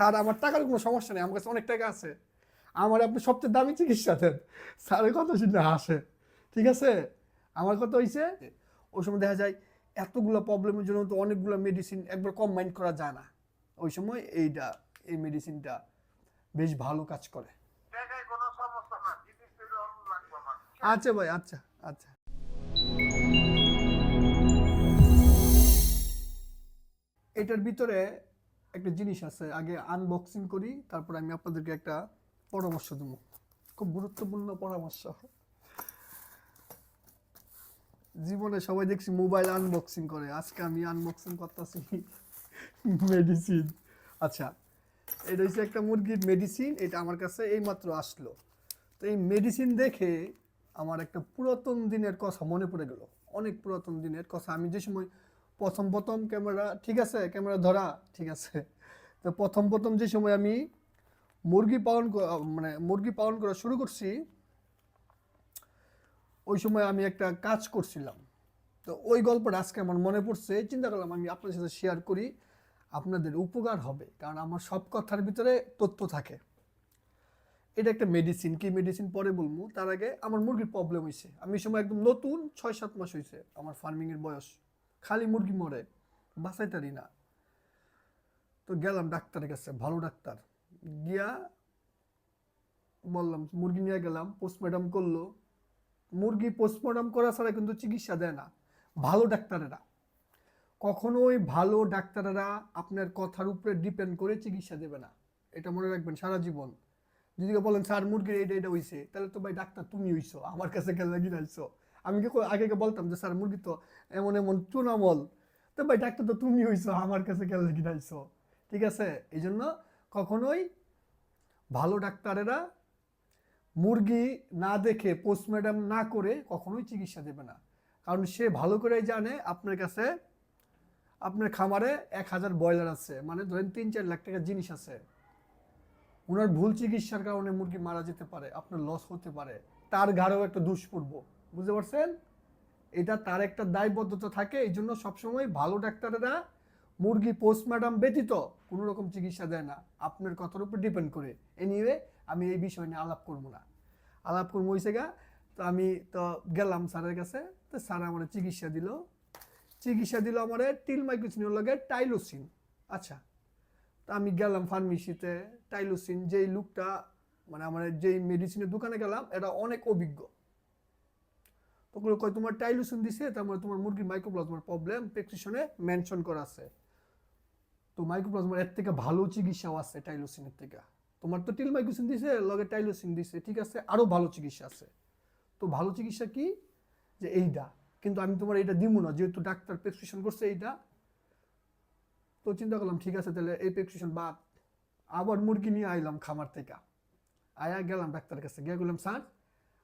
Sir আমার টাকার কোনো সমস্যা নেই আমার কাছে অনেক টাকা আছে। আমার আপনি সবচেয়ে দামি চিকিৎসা দেন। স্যারের কথা শুনে হাসে। ঠিক আছে? আমার কথা হয়েছে ওই সময় দেখা যায় এতগুলো প্রবলেমের জন্য তো অনেকগুলো মেডিসিন একবার কম্বাইন করা যায় না। ওই সময় এইটা এই মেডিসিনটা বেশ ভালো কাজ করে। আচ্ছা ভাই আচ্ছা আচ্ছা। এটার ভিতরে একটা জিনিস আছে, আগে আনবক্সিং করি, তারপর আমি আপনাদেরকে একটা পরামর্শ দেবো। খুব গুরুত্বপূর্ণ পরামর্শ। জীবনে সবাই দেখছি মোবাইল আনবক্সিং করে। আজকে আমি আনবক্সিং করতেছি মেডিসিন আচ্ছা এটা হচ্ছে একটা মুরগির মেডিসিন এটা আমার কাছে এইমাত্র আসলো। তো এই মেডিসিন দেখে আমার একটা পুরাতন দিনের কথা মনে পড়ে গেল। অনেক পুরাতন দিনের কথা। আমি যে সময় প্রথম প্রথম ক্যামেরা, ঠিক আছে, ক্যামেরা ধরা, ঠিক আছে। তো প্রথম প্রথম যে সময় আমি মুরগি পালন মানে মুরগি পালন করা শুরু করছি, ওই সময় আমি একটা কাজ করছিলাম। তো ওই গল্পটা আজকে আমার মনে পড়ছে, চিন্তা করলাম আমি আপনার সাথে শেয়ার করি, আপনাদের উপকার হবে, কারণ আমার সব কথার ভিতরে তথ্য থাকে। এটা একটা মেডিসিন কি মেডিসিন পরে বলব? তার আগে আমার মুরগির প্রবলেম হয়েছে আমি সময় একদম নতুন ছয় সাত মাস হয়েছে আমার ফার্মিংয়ের বয়স। খালি মুরগি মরে, বাঁচাইতারি না। তো গেলাম ডাক্তারের কাছে, ভালো ডাক্তার। গিয়া বললাম, মুরগি নিয়ে গেলাম পোস্টমর্টম করল। মুরগি পোস্টমর্টম করা ছাড়া কিন্তু চিকিৎসা দেয় না, ভালো ডাক্তারেরা। কখনোই ভালো ডাক্তারেরা আপনার কথার উপরে ডিপেন্ড করে চিকিৎসা দেবে না। এটা মনে রাখবেন সারা জীবন। যদি বলেন, স্যার, মুরগির এইটা এটা হইছে। তাহলে তো ভাই, ডাক্তার, তুমি হইছো, আমার কাছে লাগিয়ে আইছো আমি কি আগে বলতাম যে, স্যার, মুরগি তো এমন এমন চুনামল। তো ভাই, ডাক্তার তো তুমি হইছো, আমার কাছে কেন লাগিয়ে আইছো ঠিক আছে? এই জন্য কখনোই ভালো ডাক্তারেরা মুরগি না দেখে পোস্টমর্টম না করে কখনোই চিকিৎসা দেবে না। কারণ সে ভালো করেই জানে আপনার কাছে, আপনার খামারে এক হাজার ব্রয়লার আছে মানে ধরেন তিন চার লাখ টাকার জিনিস আছে। ওনার ভুল চিকিৎসার কারণে মুরগি মারা যেতে পারে, আপনার লস হতে পারে, তার ঘাড়েও একটা দুষ্পূর্ব বুঝতে পারছেন? এটা তার একটা দায়বদ্ধতা থাকে, এই জন্য সবসময় ভালো ডাক্তারেরা মুরগি পোস্টমর্টম ব্যতীত কোনো রকম চিকিৎসা দেয় না। আপনার কথার উপর ডিপেন্ড করে। এনিওয়ে আমি এই বিষয় নিয়ে আলাপ করব না। আলাপ করব হয়েছে গা, তো আমি তো গেলাম স্যারের কাছে, তো স্যার আমার চিকিৎসা দিল। চিকিৎসা দিল আমার টিল মাইক্রোসিনের লগে টাইলোসিন আচ্ছা তা আমি গেলাম ফার্মেসিতে টাইলোসিন যেই লুকটা মানে আমার যেই মেডিসিনের দোকানে গেলাম, এটা অনেক অভিজ্ঞ। তখন কয়, তোমার টাইলোসিন দিছে তার মানে তোমার মুরগির মাইক্রোপ্লাজমার প্রবলেম প্রেসক্রিপশনে মেনশন করা আছে। তো মাইক্রোপ্লাজমার এর থেকে ভালো চিকিৎসাও আছে টাইলোসিনের থেকে। তোমার তো টিল মাইক্রোসিন দিছে, লগে টাইলোসিন দিছে, ঠিক আছে আরও ভালো চিকিৎসা আছে। তো ভালো চিকিৎসা কি? যে এইটা কিন্তু আমি তোমার এটা দিব না, যেহেতু ডাক্তার প্রেসক্রিপশন করছে এইটা তো চিন্তা করলাম, ঠিক আছে, তাহলে এই প্রেসক্রিপশন বাদ। আবার মুরগি নিয়ে আইলাম খামার থেকে। আয়া গেলাম ডাক্তারের কাছে, গিয়ে বললাম স্যার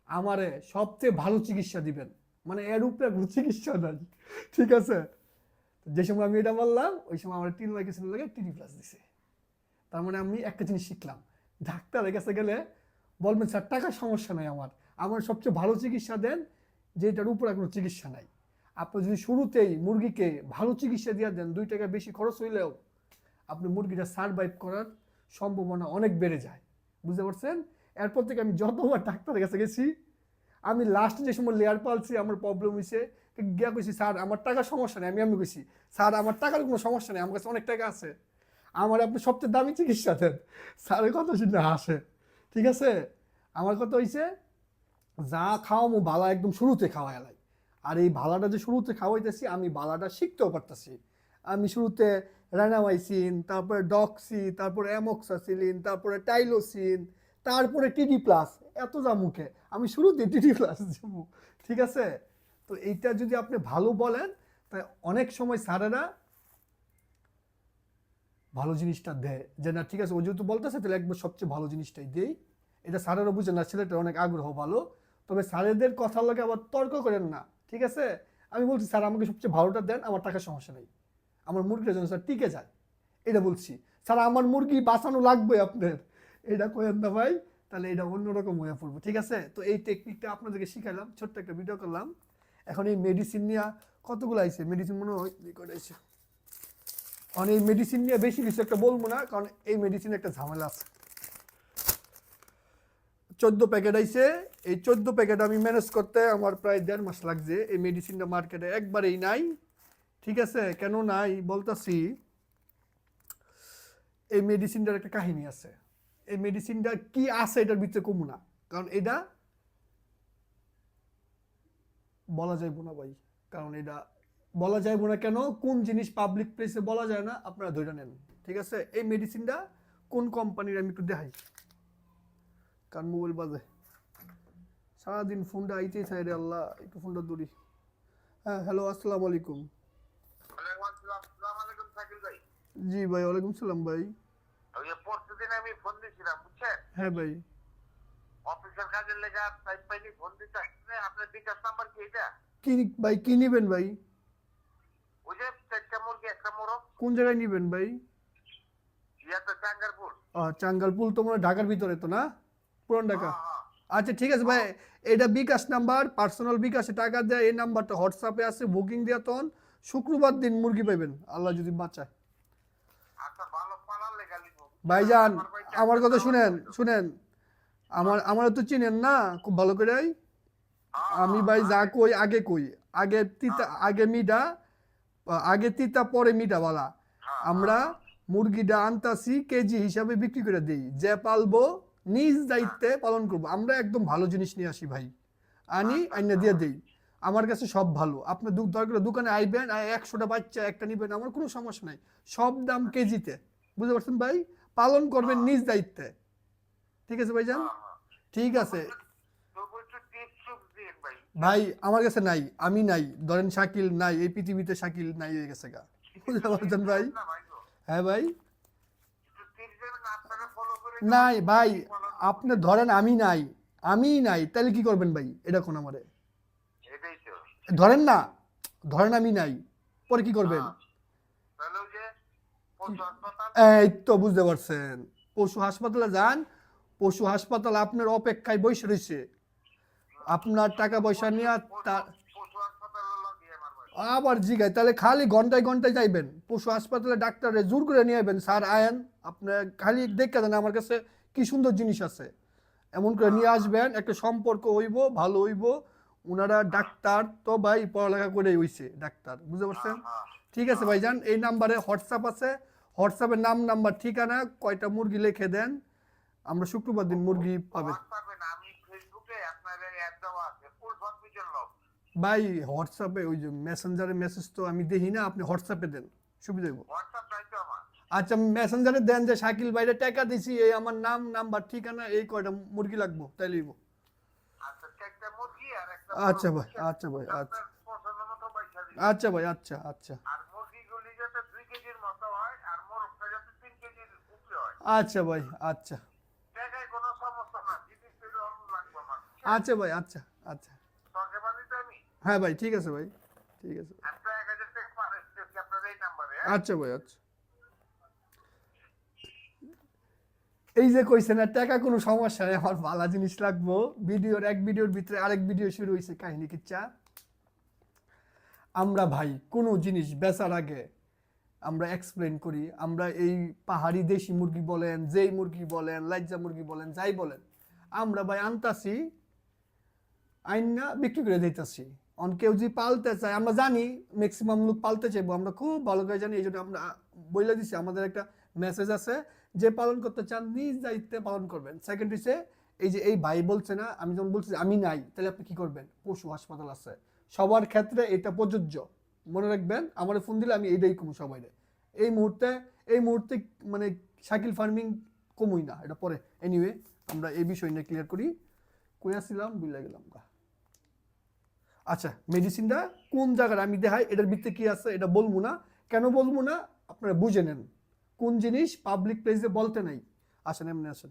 আমারে সবচেয়ে ভালো চিকিৎসা দিবেন। মানে এর উপরে কোনো চিকিৎসা নাই। ঠিক আছে? যে সময় আমি এটা বললাম, ওই সময় আমার তিন মাইকের লাগে টিডি প্লাস দিছে। তার মানে আমি একটা জিনিস শিখলাম। ডাক্তারের কাছে গেলে বলবেন, স্যার, টাকার সমস্যা নাই আমার। আমার সবচেয়ে ভালো চিকিৎসা দেন, যেটার উপরে কোনো চিকিৎসা নাই। আপনি যদি শুরুতেই মুরগিকে ভালো চিকিৎসা দিয়ে দেন, দুই টাকা বেশি খরচ হইলেও আপনি মুরগিটা সারভাইভ করার সম্ভাবনা অনেক বেড়ে যায়। বুঝতে পারছেন? এরপর থেকে আমি যতবার ডাক্তারের কাছে গেছি, আমি লাস্ট যে সময় লেয়ার পালছি, আমার প্রবলেম হয়েছে গিয়া কইছি, স্যার, আমার টাকার সমস্যা নেই। আমি আমি কইছি, স্যার, আমার টাকার কোনো সমস্যা নেই, আমার কাছে অনেক টাকা আছে। আমার আপনি সবচেয়ে দামি চিকিৎসা দেন। স্যারের কথা শুনে হাসে। ঠিক আছে? আমার কথা হয়েছে যা খাওয়ামো, বালা একদম শুরুতে খাওয়া লাই আর এই ভালাটা যে শুরুতে খাওয়াইতেছি, আমি বালাটা শিখতেও পারতেছি। আমি শুরুতে র্যানামাইসিন তারপরে ডক্সি তারপরে অ্যামক্সাসিলিন তারপরে টাইলোসিন তারপরে টিডি প্লাস এত যা মুখে। আমি শুরুতে টিডি প্লাস যাব ঠিক আছে? তো এইটা যদি আপনি ভালো বলেন, তাই অনেক সময় স্যারেরা ভালো জিনিসটা দেয়। যে না, ঠিক আছে, ও যেহেতু বলতেছে, তাহলে একবার সবচেয়ে ভালো জিনিসটাই দেই। এটা স্যারেরও বুঝে না ছেলেটার অনেক আগ্রহ ভালো। তবে স্যারেদের কথার লগে আবার তর্ক করেন না, ঠিক আছে? আমি বলছি, স্যার, আমাকে সবচেয়ে ভালোটা দেন, আমার টাকার সমস্যা নেই। আমার মুরগিটা যেন স্যার টিকে যায়। এটা বলছি। স্যার, আমার মুরগি বাঁচানো লাগবে আপনার? এটা করেন না ভাই, তাহলে এটা অন্যরকম হয়ে পড়ব, ঠিক আছে? তো এই টেকনিকটা আপনাদেরকে শিখাইলাম, ছোট্ট একটা ভিডিও করলাম। এখন এই মেডিসিন নিয়ে কতগুলো আইছে? মেডিসিন মনে হয় আইছে? কারণ এই মেডিসিন নিয়ে বেশি কিছু একটা বলব না, কারণ এই মেডিসিন একটা ঝামেলা আছে। চোদ্দ প্যাকেট আইছে, এই চোদ্দ প্যাকেট আমি ম্যানেজ করতে আমার প্রায় দেড় মাস লাগছে, এই মেডিসিনটা মার্কেটে একবারেই নাই, ঠিক আছে? কেন নাই বলতাছি, এই মেডিসিনটার একটা কাহিনী আছে। এই মেডিসিনটা কি আছে এটার ভিতরে কমু না। কারণ এটা বলা যাইব না ভাই। কারণ এটা বলা যাইব না কেন কোন জিনিস পাবলিক প্লেসে বলা যায় না আপনারা ধরে নেন। ঠিক আছে? এই মেডিসিনটা কোন কোম্পানির আমি একটু দেখাই। কারণ মোবাইল বাজে। সারাদিন ফোনটা আইতেই চাই রে আল্লাহ একটু ফোনটা দূরি হ্যাঁ হ্যালো আসসালামু আলাইকুম। জি ভাই ওয়ালাইকুম সালাম ভাই। আমি ফোন দিয়েছিলাম বুঝছেন? হ্যাঁ ভাই। অফিসের কাজের লেগে টাইম পাইনি ফোন দিতে আসছে আপনার বিকাশ নাম্বার কি এটা? কি ভাই কি নিবেন ভাই? ওই যে চারটা মুরগি একটা মোরগ। কোন জায়গায় নিবেন ভাই? ইয়াতে তো মনে হয় ঢাকার ভিতরে তো না? পুরান ঢাকা। হ্যাঁ, হ্যাঁ। আচ্ছা ঠিক আছে ভাই এটা বিকাশ নাম্বার পার্সোনাল বিকাশে টাকা দেয় এই নাম্বারটা হোয়াটসঅ্যাপে আছে বুকিং দিয়ে তখন। শুক্রবার দিন মুরগি পাইবেন আল্লাহ যদি বাঁচায় আচ্ছা ভালো পালার লেগে লিখব ভাইজান, আমার কথা শুনেন শুনেন। আমার আমার তো চিনেন না, খুব ভালো করে আমি ভাই যা। কই, আগে কই। আগে তিতা, আগে মিডা আগে তিতা, পরে মিডা বলা। আমরা মুরগিটা আনতাছি কেজি হিসাবে বিক্রি করে দেই। যে পালবো, নিজ দায়িত্বে পালন করব। আমরা একদম ভালো জিনিস নিয়ে আসি ভাই। আনি, আইনা দিয়ে দেই। আমার কাছে সব ভালো। আপনি দরকার দোকানে আইবেন একশোটা বাচ্চা, একটা নিবেন, আমার কোনো সমস্যা নাই। সব দাম কেজিতে। বুঝতে পারছেন ভাই? পালন করবেন নিজ দায়িত্বে। ঠিক আছে ভাইজান? হ্যাঁ, হ্যাঁ। ঠিক আছে। ভাই। আমার কাছে নাই আমি নাই। ধরেন শাকিল নাই এই পৃথিবীতে শাকিল নাই হয়ে গেছে গা। বুঝতে পারছেন ভাই। হ্যাঁ ভাই? নাই ভাই আপনি ধরেন আমি নাই আমি নাই তাহলে কি করবেন ভাই? এটা কোন আমারে? ধরেন না ধরেন আমি নাই পরে কি করবেন হ্যাঁ। তাহলে ওই যে পশু হাসপাতাল এই তো বুঝতে পারছেন। পশু হাসপাতালে যান পশু হাসপাতাল আপনার অপেক্ষায় বসে রয়েছে। আপনার টাকা পয়সা নিয়ে তার আবার জিগায় তাহলে খালি ঘন্টায় ঘন্টায় যাইবেন। পশু হাসপাতালে ডাক্তারে জোর করে নিয়ে আইবেন। স্যার আয়েন আপনার খালি দেখে দেন আমার কাছে কি সুন্দর জিনিস আছে। এমন করে নিয়ে আসবেন একটা সম্পর্ক হইব ভালো হইব। ওনারা ডাক্তার তো ভাই পড়ালেখা করে হইছে ডাক্তার। বুঝতে পারছেন? হ্যাঁ। ঠিক আছে ভাইজান এই নাম্বারে হোয়াটসঅ্যাপ আছে। হোয়াটসঅ্যাপের নাম নাম্বার ঠিকানা কয়টা মুরগি লিখে দেন। আমরা শুক্রবার দিন মুরগি লগ ভাই হোয়াটসঅ্যাপে ওই যে মেসেঞ্জারে মেসেজ তো আমি দেখি না আপনি হোয়াটসঅ্যাপে দেন। সুবিধা হইব। আচ্ছা মেসেঞ্জারে দেন যে শাকিল ভাইরে টাকা দিছি এই আমার নাম নাম্বার ঠিকানা এই কয়টা মুরগি লাগবো তাই লইব। আচ্ছা আচ্ছা ভাই, আচ্ছা ভাই, আচ্ছা। মতো পয়সা দিবেন। আচ্ছা ভাই আচ্ছা আচ্ছা আর মুরগিগুলি যাতে দুই কেজির মতো হয় আর মোরগটা যাতে তিন কেজির উপরে হয় আচ্ছা ভাই আচ্ছা। আচ্ছা ভাই আচ্ছা আচ্ছা। সঙ্গে বানিতে আমি? হ্যাঁ ভাই ঠিক আছে ভাই ঠিক আছে। এই আচ্ছা ভাই আচ্ছা। এই যে কইছেন না টাকা কোনো সমস্যা নেই আমার ভালো জিনিস লাগবো। ভিডিওর এক ভিডিওর ভিতরে আরেক ভিডিও শুরু হয়েছে কাহিনী কিচ্ছা। আমরা ভাই কোনো জিনিস বেচার আগে আমরা এক্সপ্লেন করি, আমরা এই পাহাড়ি দেশি মুরগি বলেন, যেই মুরগি বলেন লাজ্জা মুরগি বলেন, যাই বলেন, আমরা ভাই আনতাছি, আইনা বিক্রি করে দিতেছি। অন কেউ যদি পালতে চায়, আমরা জানি ম্যাক্সিমাম লোক পালতে চাইব, আমরা খুব ভালো করে জানি এই জন্য আমরা বলে দিছি, আমাদের একটা মেসেজ আছে, যে পালন করতে চান, নিজ দায়িত্বে পালন করবেন। সেকেন্ড হচ্ছে এই যে এই ভাই বলছে না, আমি যখন বলছি আমি নাই, তাহলে আপনি কি করবেন? পশু হাসপাতাল আছে। সবার ক্ষেত্রে এটা প্রযোজ্য। মনে রাখবেন, আমার ফোন দিলে আমি এইটাই সবাই এই মুহূর্তে এই মুহূর্তে মানে সাইকেল ফার্মিং কমুই না, এটা পরে। এনিওয়ে আমরা এই বিষয় নিয়ে ক্লিয়ার করি। কই আসছিলাম বুঝলে গেলাম আচ্ছা মেডিসিনটা কোন জায়গায় আমি দেখাই, এটার ভিতরে কি আছে, এটা বলব না। কেন বলব না? আপনারা বুঝে নেন। কোন জিনিস পাবলিক প্লেসে বলতে নাই? আসেন, এমনি আসেন।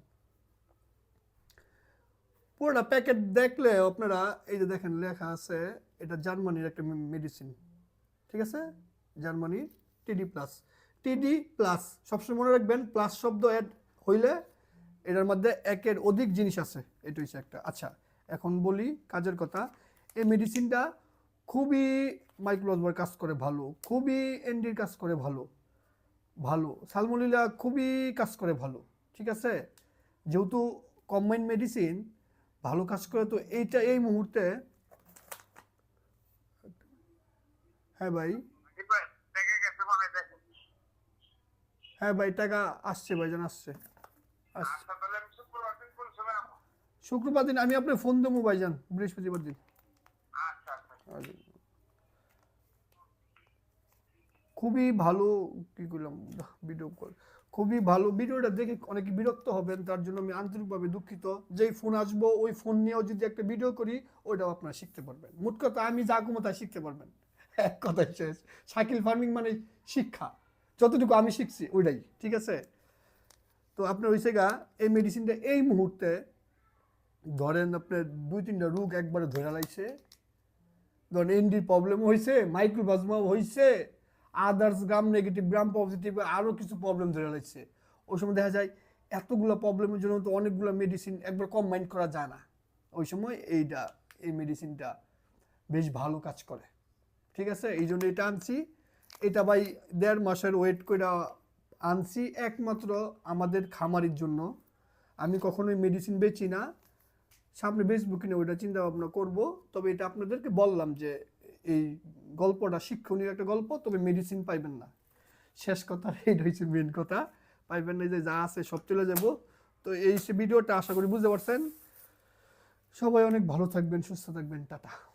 পুরোটা প্যাকেট দেখলে আপনারা, এই যে দেখেন, লেখা আছে, এটা জার্মানির একটা মেডিসিন ঠিক আছে? জার্মানি টিডি প্লাস টিডি প্লাস সবসময় মনে রাখবেন প্লাস শব্দ অ্যাড হইলে এটার মধ্যে একের অধিক জিনিস আছে। এটা হচ্ছে একটা। আচ্ছা এখন বলি কাজের কথা। এই মেডিসিনটা খুবই মাইক্রোলজবার কাজ করে ভালো, খুবই এনডির কাজ করে ভালো ভালো। সালমোনিলা খুবই কাজ করে ভালো, ঠিক আছে? যেহেতু কম্বাইন মেডিসিন ভালো কাজ করে তো এইটা এই মুহূর্তে হ্যাঁ ভাই এবার দেখে গেছে মনে দেখো হ্যাঁ ভাই, টাকা আসছে ভাইজান আসছে। শুক্রবার দিন আমি আপনার ফোন দেবো ভাইজান বৃহস্পতিবার দিন। খুবই ভালো, কি করলাম, ভিডিও কল। খুবই ভালো, ভিডিওটা দেখে অনেকে বিরক্ত হবেন, তার জন্য আমি আন্তরিকভাবে দুঃখিত। যেই ফোন আসব, ওই ফোন নিয়েও যদি একটা ভিডিও করি, ওইটাও আপনারা শিখতে পারবেন। মোট কথা, আমি যা কমো তা শিখতে পারবেন। এক কথাই শেষ। সাইকেল ফার্মিং মানে শিক্ষা। যতটুকু আমি শিখছি, ওইটাই। ঠিক আছে? তো আপনার হয়েছে গা, এই মেডিসিনটা এই মুহূর্তে ধরেন আপনার দুই তিনটা রোগ একবারে ধরে লাগছে ধরেন এনডির প্রবলেম হয়েছে মাইক্রোবাজমাও হয়েছে others gram negative gram positive আরও কিছু প্রবলেম ধরে লাগছে ওই সময় দেখা যায় এতগুলো প্রবলেমের জন্য তো অনেকগুলো মেডিসিন একবার কম্বাইন করা যায় না। ওই সময় এইটা, এই মেডিসিনটা বেশ ভালো কাজ করে। ঠিক আছে? এই জন্য এটা আনছি। এটা ভাই দেড় মাসের ওয়েট করে আনছি একমাত্র আমাদের খামারির জন্য। আমি কখনোই মেডিসিন বেচি না। সামনে বেচবো কিনা ওইটা চিন্তা ভাবনা করব। তবে এটা আপনাদেরকে বললাম যে, এই গল্পটা শিক্ষণীয় একটা গল্প, তবে মেডিসিন পাইবেন না। শেষ কথা এইটা হচ্ছে মেন কথা। পাইবেন না যে যা আছে সব চলে যাব। তো এই ভিডিওটা আশা করি বুঝতে পারছেন। সবাই অনেক ভালো থাকবেন, সুস্থ থাকবেন, টাটা।